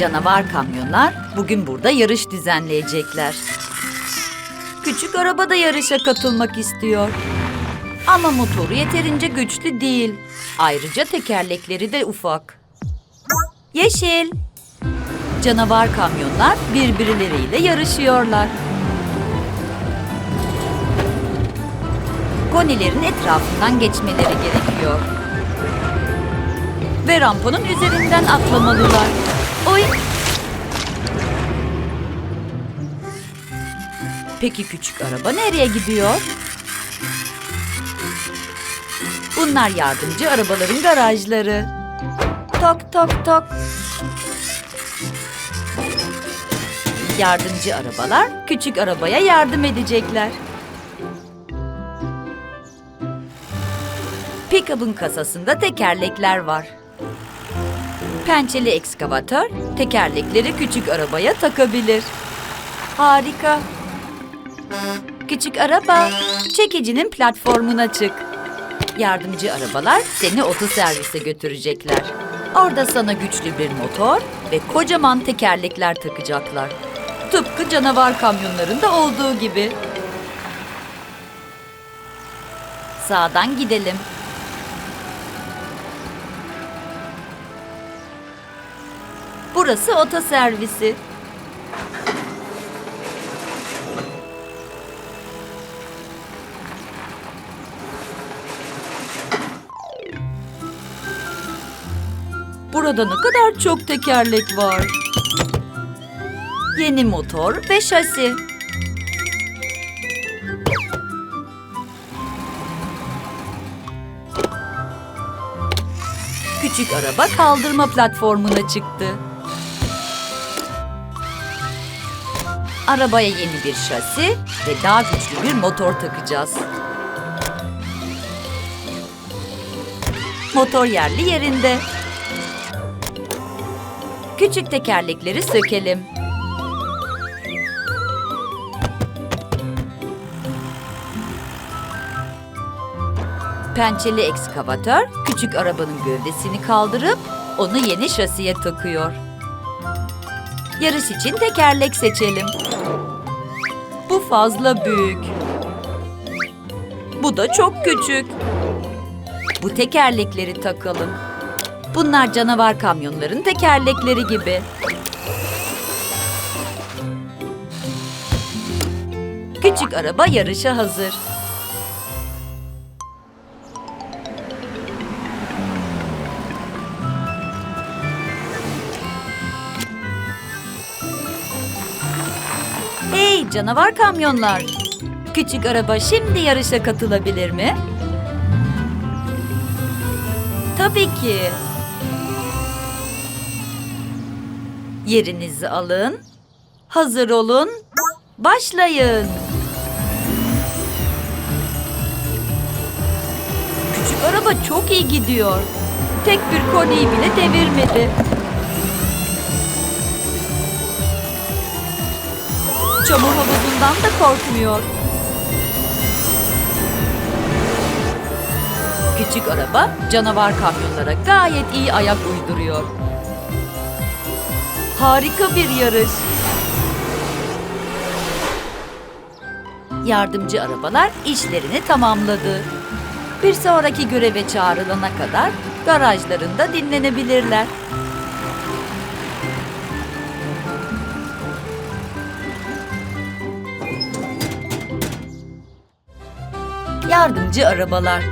Canavar kamyonlar bugün burada yarış düzenleyecekler. Küçük araba da yarışa katılmak istiyor. Ama motoru yeterince güçlü değil. Ayrıca tekerlekleri de ufak. Yeşil. Canavar kamyonlar birbirleriyle yarışıyorlar. Konilerin etrafından geçmeleri gerekiyor. Ve rampanın üzerinden atlamalılar. Oy! Peki küçük araba nereye gidiyor? Bunlar yardımcı arabaların garajları. Tok tok tok. Yardımcı arabalar küçük arabaya yardım edecekler. Pickup'ın kasasında tekerlekler var. Pençeli ekskavatör tekerlekleri küçük arabaya takabilir. Harika. Küçük araba, çekicinin platformuna çık. Yardımcı arabalar seni otoservise götürecekler. Orada sana güçlü bir motor ve kocaman tekerlekler takacaklar. Tıpkı canavar kamyonlarında olduğu gibi. Sağdan gidelim. Burası otoservisi. Burada ne kadar çok tekerlek var. Yeni motor ve şasi. Küçük araba kaldırma platformuna çıktı. Arabaya yeni bir şasi ve daha güçlü bir motor takacağız. Motor yerli yerinde. Küçük tekerlekleri sökelim. Pençeli ekskavatör küçük arabanın gövdesini kaldırıp onu yeni şasiye takıyor. Yarış için tekerlek seçelim. Bu fazla büyük. Bu da çok küçük. Bu tekerlekleri takalım. Bunlar canavar kamyonların tekerlekleri gibi. Küçük araba yarışa hazır. Canavar kamyonlar! Küçük araba şimdi yarışa katılabilir mi? Tabii ki. Yerinizi alın. Hazır olun. Başlayın. Küçük araba çok iyi gidiyor. Tek bir koniyi bile devirmedi. Çamur havuzundan da korkmuyor. Küçük araba canavar kamyonlara gayet iyi ayak uyduruyor. Harika bir yarış. Yardımcı arabalar işlerini tamamladı. Bir sonraki göreve çağrılana kadar garajlarında dinlenebilirler. Yardımcı arabalar